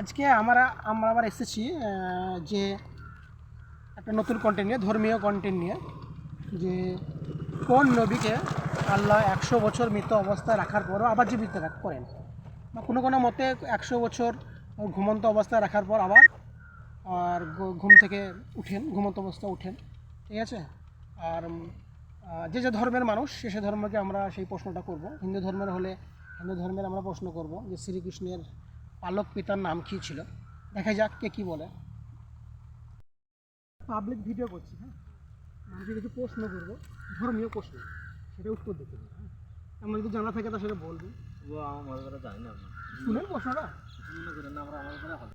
আজকে আমরা আমরা আবার এসেছি যে একটা নতুন কন্টেন্ট নিয়ে, ধর্মীয় কন্টেন্ট নিয়ে, যে কোন নবীকে আল্লাহ একশো বছর মৃত অবস্থায় রাখার পরও আবার জীবিত করেন। বা কোনো কোনো মতে একশো বছর ঘুমন্ত অবস্থায় রাখার পর আবার, আর ঘুম থেকে উঠেন, ঘুমন্ত অবস্থায় উঠেন, ঠিক আছে? আর যে যে ধর্মের মানুষ, সে সে ধর্মকে আমরা সেই প্রশ্নটা করব। হিন্দু ধর্মের হলে, হিন্দু ধর্মের আমরা প্রশ্ন করব যে শ্রীকৃষ্ণের পালক পিতার নাম কী ছিল? দেখা যাক কে কী বলে। পাবলিক ভিডিও করছি হ্যাঁ? মানুষকে কিছু প্রশ্ন করব ধর্মীয় প্রশ্ন সেটা উত্তর দিতে হবে হ্যাঁ? আমরা যদি জানা থাকে তা সেটা বলবেন। ও আমার মনে করে জানি না। শুনেন প্রশ্নটা? মনে করেন না আমরা আমাদের করে হবে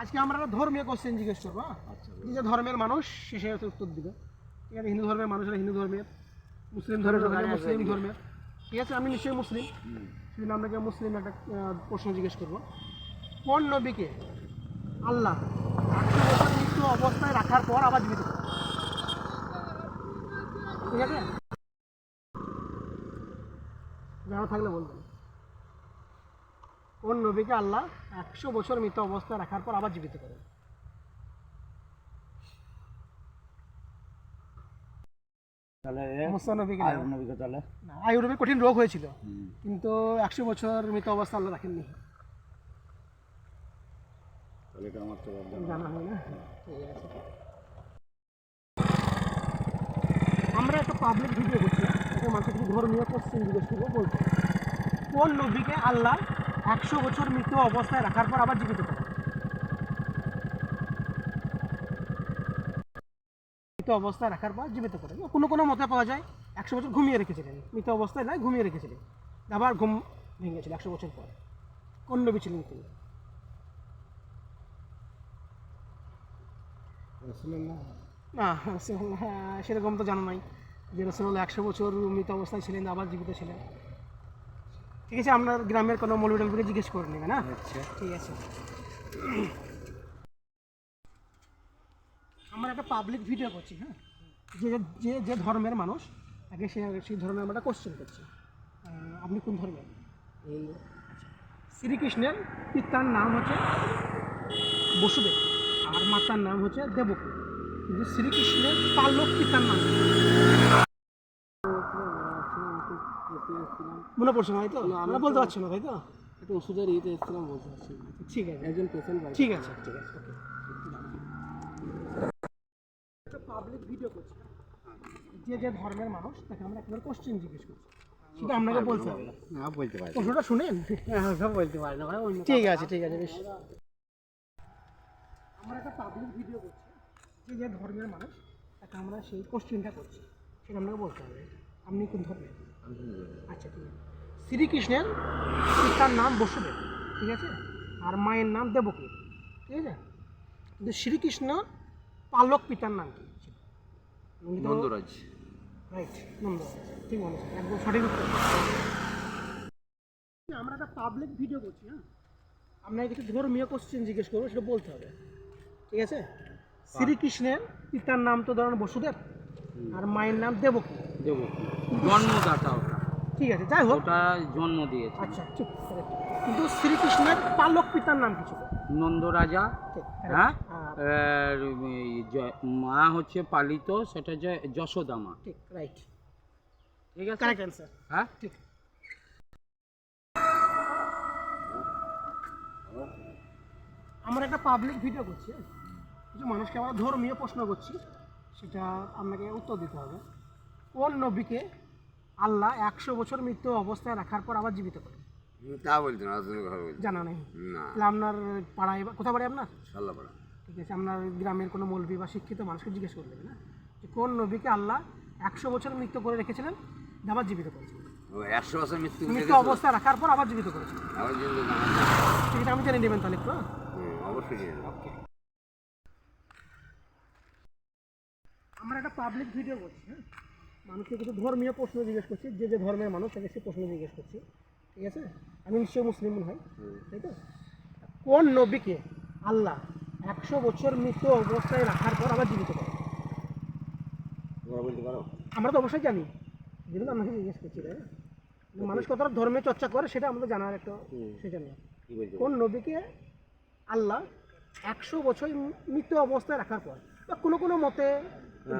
আজকে আমরা একটা ধর্মীয় কোশ্চেন জিজ্ঞেস করব হ্যাঁ? আচ্ছা যে যে ধর্মের মানুষ সে সে হচ্ছে উত্তর দিবে। ঠিক আছে? হিন্দু ধর্মের মানুষেরা হিন্দু ধর্মের মুসলিম ধর্মের মুসলিম ধর্মের। ঠিক আছে? আমি নিশ্চয়ই মুসলিম। সেজন্য আপনাকে মুসলিম, একটা প্রশ্ন জিজ্ঞেস করব। কোন নবীকে আল্লাহ বছর মৃত্যু অবস্থায় রাখার পর আবার জীবিত ঠিক আছে? জানা থাকলে বলবেন। কোন নবীকে আল্লাহ একশো বছর মৃত অবস্থায় রাখার পর আবার জীবিত করে তাহলে মুসা নবীকে নবীকে তাহলে? না, আয়ুর্বেদে কঠিন রোগ হয়েছিল। কিন্তু একশো বছর মৃত অবস্থা আল্লাহ রাখেননি। তাহলে এটা আমার তো জানা হয় না আমরা একটা পাবলিক ভিডিও করছি এটা মানুষের কিছু ধর্মীয় কোশ্চেন জিজ্ঞেস করব বলতে। কোন নবীকে আল্লাহ একশো বছর মৃত অবস্থায় রাখার পর আবার জীবিত করে মৃত অবস্থায় রাখার পর জীবিত করে কোনো কোনো মতে পাওয়া যায় একশো বছর ঘুমিয়ে রেখেছিলেন। মৃত অবস্থায় নয় ঘুমিয়ে রেখেছিলেন। আবার ঘুম ভেঙেছিল একশো বছর পর। কোন নবী ছিলেন তিনি না সেরকম তো জানা নাই যে রসুল্লাহ একশো বছর মৃত অবস্থায় ছিলেন আবার জীবিত ছিলেন। ঠিক আছে আপনার গ্রামের কোনো মৌলবিটালকে জিজ্ঞেস করে নেবেন না? আচ্ছা। ঠিক আছে আমরা একটা পাবলিক ভিডিও করছি হ্যাঁ? যে যে যে ধর্মের মানুষ আগে সে সেই ধর্মের আমরা কোশ্চেন করছি। আপনি কোন ধর্মের? এই শ্রীকৃষ্ণের পিতার নাম হচ্ছে বসুদেব আর মাতার নাম হচ্ছে দেবকী। কিন্তু শ্রীকৃষ্ণের পালক পিতার নাম? মনে পড়ছে না তো আমরা বলতে পারছি না তাই তো? একটু ওষুধের ইয়েতে এসেছিলাম বলতে পারছি ঠিক আছে। একজন পেশেন্ট ঠিক আছে ঠিক আছে ওকে একটা পাবলিক ভিডিও করছি। যে যে ধর্মের মানুষ তাকে আমরা একবার কোশ্চেন জিজ্ঞেস করছি। সেটা আপনাকে বলতে হবে। না বলতে পারি প্রশ্নটা শুনেন? সব বলতে পারি না ঠিক আছে ঠিক আছে বেশ। আমরা একটা পাবলিক ভিডিও করছি। যে যে ধর্মের মানুষ তাকে আমরা সেই কোশ্চেনটা করছি। সেটা আপনাকে বলতে হবে। আপনি কোন ধর্মের? আচ্ছা ঠিক আছে। শ্রীকৃষ্ণের পিতার নাম বসুদেব ঠিক আছে? আর মায়ের নাম দেবকী ঠিক আছে? কিন্তু শ্রীকৃষ্ণ পালক পিতার নাম কি? নন্দরাজ রাইট নন্দ ঠিক বলেছেন একদম সঠিক উত্তর। আমরা একটা পাবলিক ভিডিও করছি হ্যাঁ? আপনাকে কিছু ধর্মীয় কোশ্চেন জিজ্ঞেস করব সেটা বলতে হবে। ঠিক আছে? শ্রীকৃষ্ণের পিতার নাম তো ধরেন বসুদেব আর মায়ের নাম দেবকী। দেব জন্মদাতা ঠিক আছে যাই হোক। ওটা জন্ম দিয়েছে। আচ্ছা চুপ কিন্তু শ্রীকৃষ্ণের পালক পিতার নাম কি ছিল? নন্দরাজা ঠিক, হ্যাঁ? মা হচ্ছে পালিত সেটা যে যশোদামা ঠিক রাইট ঠিক আছে? কারেক্ট অ্যান্সার হ্যাঁ? ঠিক। আমরা একটা পাবলিক ভিডিও করছি হ্যাঁ? কিছু মানুষকে আমরা ধর্মীয় প্রশ্ন করছি সেটা আপনাকে উত্তর দিতে হবে। কোন নবীকে আল্লাহ একশো বছর মৃত্যু অবস্থায় রাখার পর আবার জীবিত করে তা না বলতো জানা নেই। না। আপনার পাড়ায় বা- কোথা বাড়ি আপনার? সাল্লাপাড়া ঠিক আছে আপনার গ্রামের কোনো মৌলবী বা শিক্ষিত মানুষকে জিজ্ঞেস করে দেবেন না যে কোন নবীকে আল্লাহ একশো বছর মৃত্যু করে রেখেছিলেন আবার জীবিত করেছিলেন? একশো বছর মৃত্যু মৃত্যু অবস্থায় রাখার পর আবার জীবিত করেছিলেন। সেটা আমি জেনে নেবেন তাহলে একটু হ্যাঁ? অবশ্যই জানি। আমরা একটা পাবলিক ভিডিও করছি হ্যাঁ? মানুষকে কিছু ধর্মীয় প্রশ্ন জিজ্ঞেস করছি যে যে ধর্মের মানুষ তাকে সে প্রশ্ন জিজ্ঞেস করছি। ঠিক আছে? আমি নিশ্চয়ই মুসলিম মনে হয় তাই তো? কোন নবীকে আল্লাহ একশো বছর মৃত্যু অবস্থায় রাখার পর আবার জীবিত করে আমরা তো অবশ্যই জানি। যেগুলো আপনাকে জিজ্ঞেস করছি তাই না? মানুষ কতটা ধর্মীয় চর্চা করে সেটা আমাদের জানার একটা সেটা না কি বলছে কোন নবীকে আল্লাহ একশো বছর মৃত্যু অবস্থায় রাখার পর বা কোনো কোনো মতে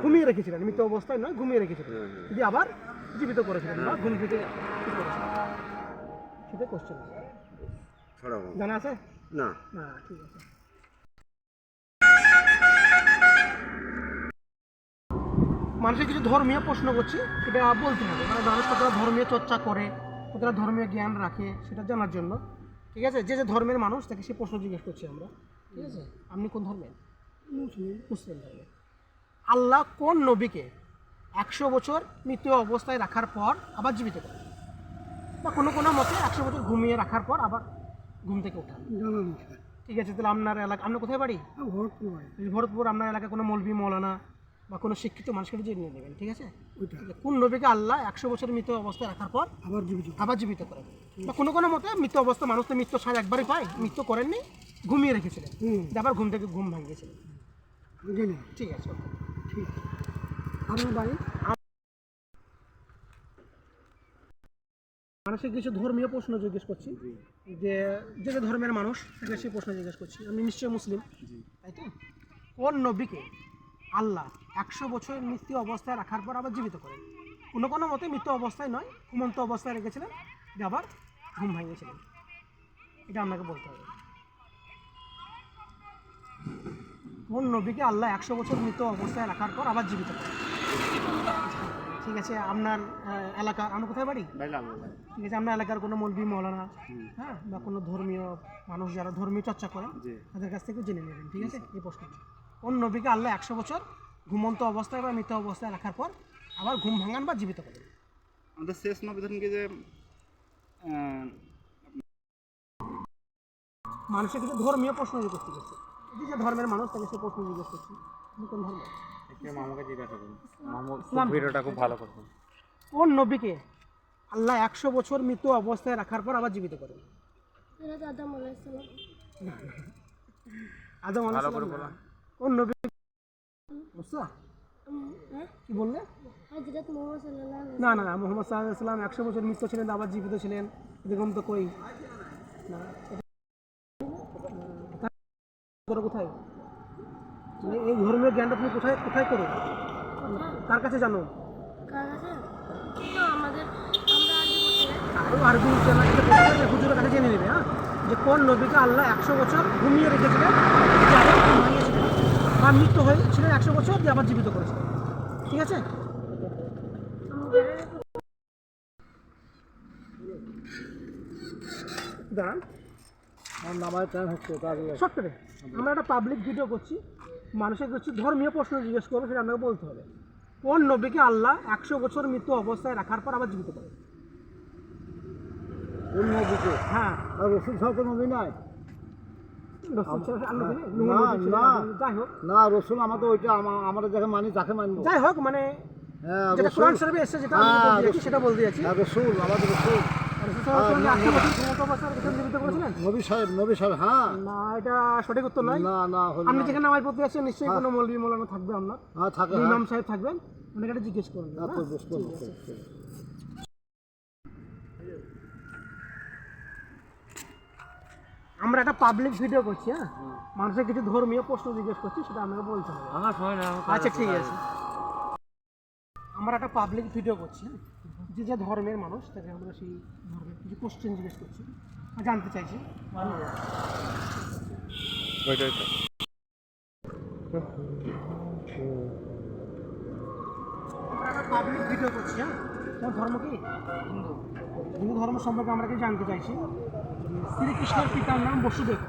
ঘুমিয়ে রেখেছিলেন মৃত অবস্থায় নয় ঘুমিয়ে রেখেছিলেন। যদি আবার জীবিত করেছিলেন বা ঘুম থেকে সেটা কোশ্চেন জানা আছে? না। না ঠিক আছে। মানুষের কিছু ধর্মীয় প্রশ্ন করছি সেটা বলতে হবে। মানে মানুষ কতটা ধর্মীয় চর্চা করে কতটা ধর্মীয় জ্ঞান রাখে সেটা জানার জন্য। ঠিক আছে? যে যে ধর্মের মানুষ তাকে সে প্রশ্ন জিজ্ঞেস করছি আমরা। ঠিক আছে? আপনি কোন ধর্মের? মুসলিম। মুসলিম ধর্মের। আল্লাহ কোন নবীকে একশো বছর মৃত্যু অবস্থায় রাখার পর আবার জীবিত করে? বা কোনো কোনো মতে একশো বছর ঘুমিয়ে রাখার পর আবার ঘুম থেকে ওঠান ঠিক আছে তাহলে আপনার এলাকা আপনার কোথায় বাড়ি? ভরতপুর। ভরতপুর আপনার এলাকায় কোনো মৌলবি মৌলানা বা কোনো শিক্ষিত মানুষকে জেনে নেবেন ঠিক আছে? কোন নবীকে আল্লাহ একশো বছর মৃত অবস্থায় রাখার পর আবার জীবিত। আবার জীবিত করেন বা কোনো কোনো মতে মৃত্যু অবস্থা মানুষ তো মৃত্যু সাজ একবারই পায় মৃত্যু করেননি ঘুমিয়ে রেখেছিলেন। আবার ঘুম থেকে ঘুম ভাঙিয়েছিলেন। ঠিক আছে আপনার বাড়ি? মানুষের কিছু ধর্মীয় প্রশ্ন জিজ্ঞেস করছি। যে যে যে ধর্মের মানুষ তাকে সেই প্রশ্ন জিজ্ঞেস করছি। আমি নিশ্চয়ই মুসলিম। তাই তো? কোন নবীকে আল্লাহ একশো বছর মৃত্যু অবস্থায় রাখার পর আবার জীবিত করেন? কোনো কোনো মতে মৃত্যু অবস্থায় নয় ঘুমন্ত অবস্থায় রেখেছিলেন দিয়ে আবার ঘুম ভাঙিয়েছিলেন এটা আপনাকে বলতে হবে। কোন নবীকে আল্লাহ একশো বছর মৃত অবস্থায় রাখার পর আবার জীবিত ঠিক আছে আপনার আহ, এলাকা আমরা কোথায় বাড়ি? ঠিক আছে আপনার এলাকার কোনো মৌলবি মৌলানা হ্যাঁ বা কোনো ধর্মীয় মানুষ যারা ধর্মীয় চর্চা করেন তাদের কাছ থেকে জেনে নেবেন ঠিক আছে? এই প্রশ্ন কোন নবীকে আল্লাহ একশো বছর ঘুমন্ত অবস্থায় বা মৃত অবস্থায় রাখার পর আবার ঘুম ভাঙান বা জীবিত করেন? আমাদের শেষ নবী ধরুনকে যে মানুষের কিছু ধর্মীয় প্রশ্ন জিজ্ঞেস করছে এই যে ধর্মের মানুষ তাকে সে প্রশ্ন জিজ্ঞেস করছে। কোন ধর্ম মামাকে জিজ্ঞাসা করুন। মামু ভিডিওটা খুব ভালো করছেন কোন নবীকে আল্লাহ একশো বছর মৃত অবস্থায় রাখার পর আবার জীবিত করেন? আদম আলাইহিস সালাম। আদম আলাইহিস সালাম না। কোন নবী? বুঝছ হ্যাঁ? কি বললে? হযরত মুহাম্মদ সাল্লাল্লাহু আলাইহি না না না মোহাম্মদ সাল্লাহ সাল্লাম একশো বছর মৃত ছিলেন আবার জীবিত ছিলেন এরকম তো কই। না করো কোথায়? মানে এই ধর্মের জ্ঞানটা তুমি কোথায় কোথায় করো? কার কাছে জানো? আরও আরবি হুজুরের কাছে জেনে নেবে হ্যাঁ? যে কোন নবীকে আল্লাহ একশো বছর ঘুমিয়ে রেখেছিলেন বা মৃত্যু হয়েছিলেন একশো বছর দিয়ে আবার জীবিত করেছিলেন। ঠিক আছে? দাঁড়ান। শর্ট করে আমরা একটা পাবলিক ভিডিও করছি মানুষের কিছু ধর্মীয় প্রশ্ন জিজ্ঞেস করব সেটা আপনাকে বলতে হবে। কোন নবীকে আল্লাহ একশো বছর মৃত্যু অবস্থায় রাখার পর আবার জীবিত করে? কোন হ্যাঁ। আর রসুল না, নবী রসুল আমাদের ওইটা আমরা যাকে মানি তাকে মানবো। যাই হোক মানে হ্যাঁ যেটা কোরআন শরীফে এসেছে যেটা আমি হ্যাঁ। সেটা বলতে যাচ্ছি রসুল আমাদের রসুল। নবী সাহেব নবী সাহেব হ্যাঁ। না এটা সঠিক উত্তর নয় না না আপনি যেখানে যাচ্ছেন নিশ্চয়ই কোনো মৌলবী মৌলানা থাকবে আপনার হ্যাঁ হ্যাঁ। ইমাম সাহেব থাকবেন ওনাকে একটা জিজ্ঞেস করুন হ্যাঁ, হ্যাঁ? করব। আমরা একটা পাবলিক ভিডিও করছি হ্যাঁ? মানুষের কিছু ধর্মীয় প্রশ্ন জিজ্ঞেস করছি সেটা আমাকে বলতে হবে। আমার আচ্ছা ঠিক আছে। আমরা একটা পাবলিক ভিডিও করছি হ্যাঁ? যে যে ধর্মের মানুষ তাকে আমরা সেই ধর্মের কিছু কোশ্চেন জিজ্ঞেস করছি বা জানতে চাইছি। পাবলিক ভিডিও করছি হ্যাঁ? তোমার ধর্ম কি? হিন্দু। হিন্দু ধর্ম সম্পর্কে আমরা কি জানতে চাইছি। শ্রীকৃষ্ণের পিতার নাম বসুদেব।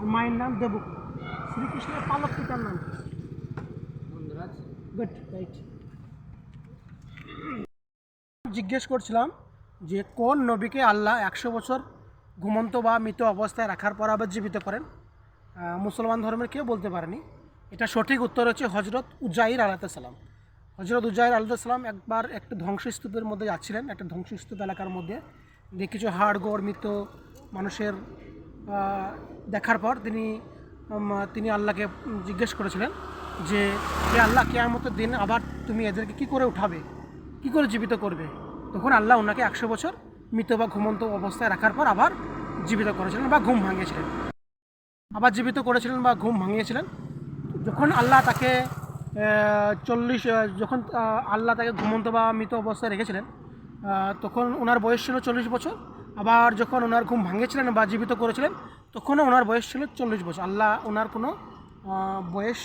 আর মায়ের নাম দেবকী। শ্রীকৃষ্ণের পালক পিতার নাম কি? গুড রাইট জিজ্ঞেস করছিলাম যে কোন নবীকে আল্লাহ একশো বছর ঘুমন্ত বা মৃত অবস্থায় রাখার পর আবার জীবিত করেন? মুসলমান ধর্মের কেউ বলতে পারেনি। এটা সঠিক উত্তর হচ্ছে হজরত উজাইর আলাহাতাম হজরত উজাইর আলাহাতাম একবার একটা ধ্বংসস্তূপের মধ্যে যাচ্ছিলেন, একটা ধ্বংসস্তূপ এলাকার মধ্যে। যে কিছু হাড় গোড় মৃত মানুষের দেখার পর তিনি তিনি আল্লাহকে জিজ্ঞেস করেছিলেন যে আল্লাহ, কেয়ামতের দিন আবার তুমি এদেরকে কি করে উঠাবে? কি করে জীবিত করবে? তখন আল্লাহ ওনাকে একশো বছর মৃত বা ঘুমন্ত অবস্থায় রাখার পর আবার জীবিত করেছিলেন বা ঘুম ভাঙিয়েছিলেন। আবার জীবিত করেছিলেন বা ঘুম ভাঙিয়েছিলেন। যখন আল্লাহ তাকে চল্লিশ যখন আল্লাহ তাকে ঘুমন্ত বা মৃত অবস্থায় রেখেছিলেন তখন ওনার বয়স ছিল চল্লিশ বছর। আবার যখন ওনার ঘুম ভাঙিয়েছিলেন বা জীবিত করেছিলেন, তখনও ওনার বয়স ছিল চল্লিশ বছর। আল্লাহ ওনার কোনো বয়স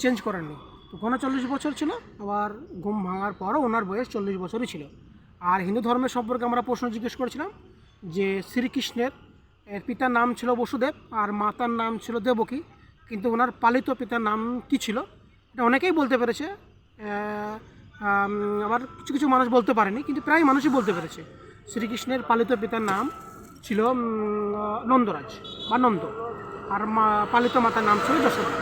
চেঞ্জ করেননি। তখনও চল্লিশ বছর ছিল, আবার ঘুম ভাঙার পরও ওনার বয়স চল্লিশ বছরই ছিল। আর হিন্দু ধর্মের সম্পর্কে আমরা প্রশ্ন জিজ্ঞেস করেছিলাম যে শ্রীকৃষ্ণের পিতার নাম ছিল বসুদেব আর মাতার নাম ছিল দেবকী, কিন্তু ওনার পালিত পিতার নাম কি ছিল? এটা অনেকেই বলতে পেরেছে আবার কিছু কিছু মানুষ বলতে পারেনি, কিন্তু প্রায় মানুষই বলতে পেরেছে। শ্রীকৃষ্ণের পালিত পিতার নাম ছিল নন্দরাজ বা নন্দ, আর পালিত মাতার নাম ছিল যশোদা।